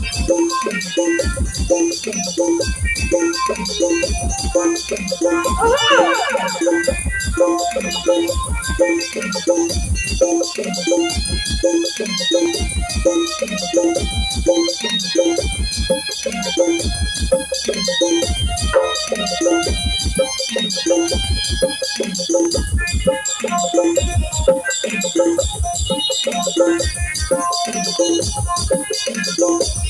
লুকাই লুকাই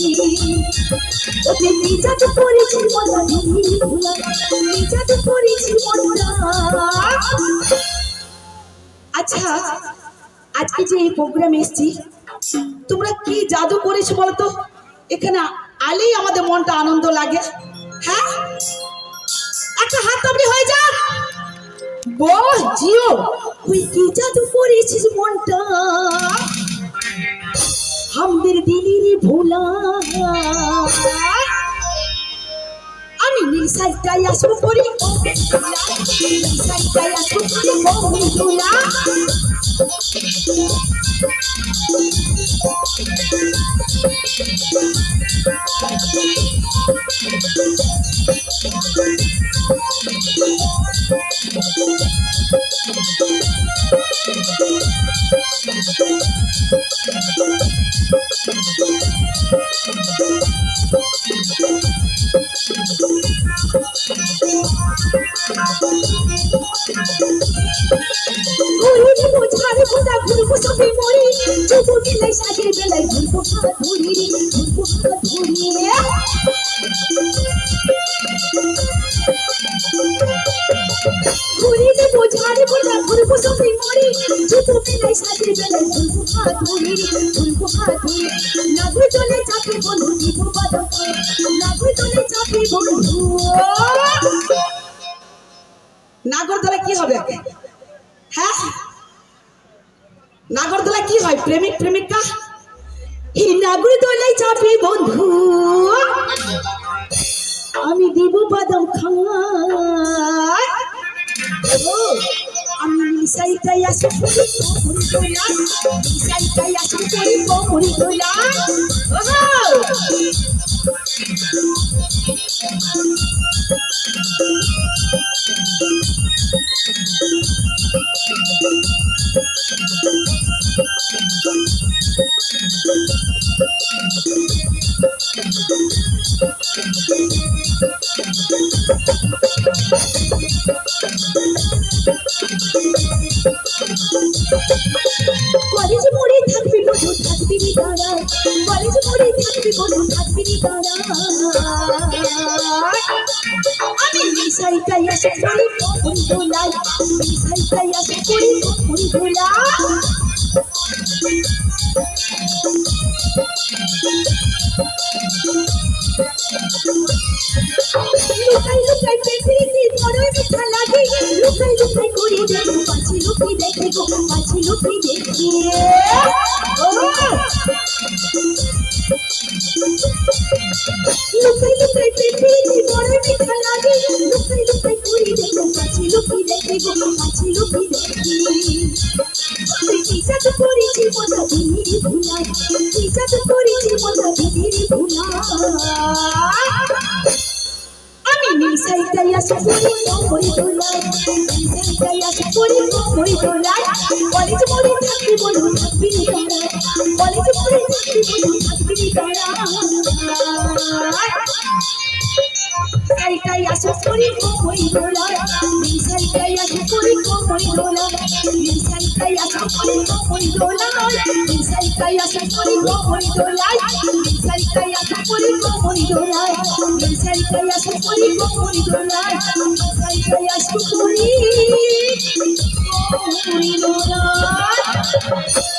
মিঠা লাগে লুকাই লুকাই করি দেখো পাছি লুকি দেখে গো পাছি লুকি দেখে কি ভাবটা দিল লুকাই লুকাই পৃথিবীতে বড় মিঠা লাগে লুকাই লুকাই করি দেখো পাছি লুকি দেখে গো পাছি লুকি দেখে ওতে নিজা তো করেছি মজা দিদি ভুলা তো করেছি আচ্ছা আজকে যে এই প্রোগ্রামে এসেছি, তোমরা কি জাদু করেছ বলতো? এখানে আলেই আমাদের মনটা আনন্দ লাগে। হ্যাঁ? একটা হাত তাবড়ি হয়ে যা। বল, জিও। ওই কি জাদু করেছিস মনটা? আমাদের দিলির ভোলা। আমি নিশাইটাই আসব করি নিশাইটাই আসব করি বন্ধুরা ঘুরি বোঝার বোঝা ঘুরবো সবে মরি যুব বেলায় সাজের বেলায় ঘুরবো হাত ধরি রে ঘুরবো হাত ধরি রে ঘুরিলে বোঝা ঘুরবো সবে মরি যুব বেলায় সাজের বেলায় ঘুরবো হাত ধরি ঘুরবো হাত নাগর জলে চাপে বন্ধু দিব নাগরদোলা কি হবে? হ্যাঁ? নাগরদোলা কি হয়? প্রেমিক প্রেমিকা? এই নাগরদোলায় চাপে বন্ধু। আমি দিব বাদাম খাওয়াই ও, আমি মিশাইটাই আসি করি দোলা মিশাইটাই আসি করি ওগো! কলেজ মোড়ে থাকবি বন্ধু থাকবি নি দাঁড়া কলেজ মোড়ে থাকবি বন্ধু থাকবি নি দাঁড়া আমি মিশাইটাই আসে করি কোমরি দোলাই মিশাইটাই আসে করি কোমরি দোলা লুকাই লুকাই পৃথিবীতে বড় মিঠা লাগে লুকাই লুকাই করি দেখো পাছি লুকি দেখে গো পাছি লুকি দেখে লুকাই লুকাই পৃথিবীতে বড় মিঠা লাগে লুকাই লুকাই করি দেখো পাছি লুকি দেখে গো পাছি লুকি দেখে জাদু করেছি মজা দিদির ভুলা জাদু করেছি মজা দিদির ভুলা নিশাইটাই আসি করি কোমরি দোলাই নিশাইটাই আসি করি কোমরি দোলাই কলেজ মোড়ে থাকবি বন্ধু থাকবি কলেজ মোড়ে থাকবি বন্ধু থাকবি নি তারা সাইটাই আসি করি কোমরি দোলাই নিশাইটাই আসি করি কোমরি দোলাই নিশাইটাই আসি করি কোমরি দোলাই নিশাইটাই আসি করি কোমরি দোলাই নিশাইটাই আসি করি কোমরি দোলাই নিশাইটাই আসি করি কোমরি দোলাই নিশাইটাই আসি করি কোমরি দোলাই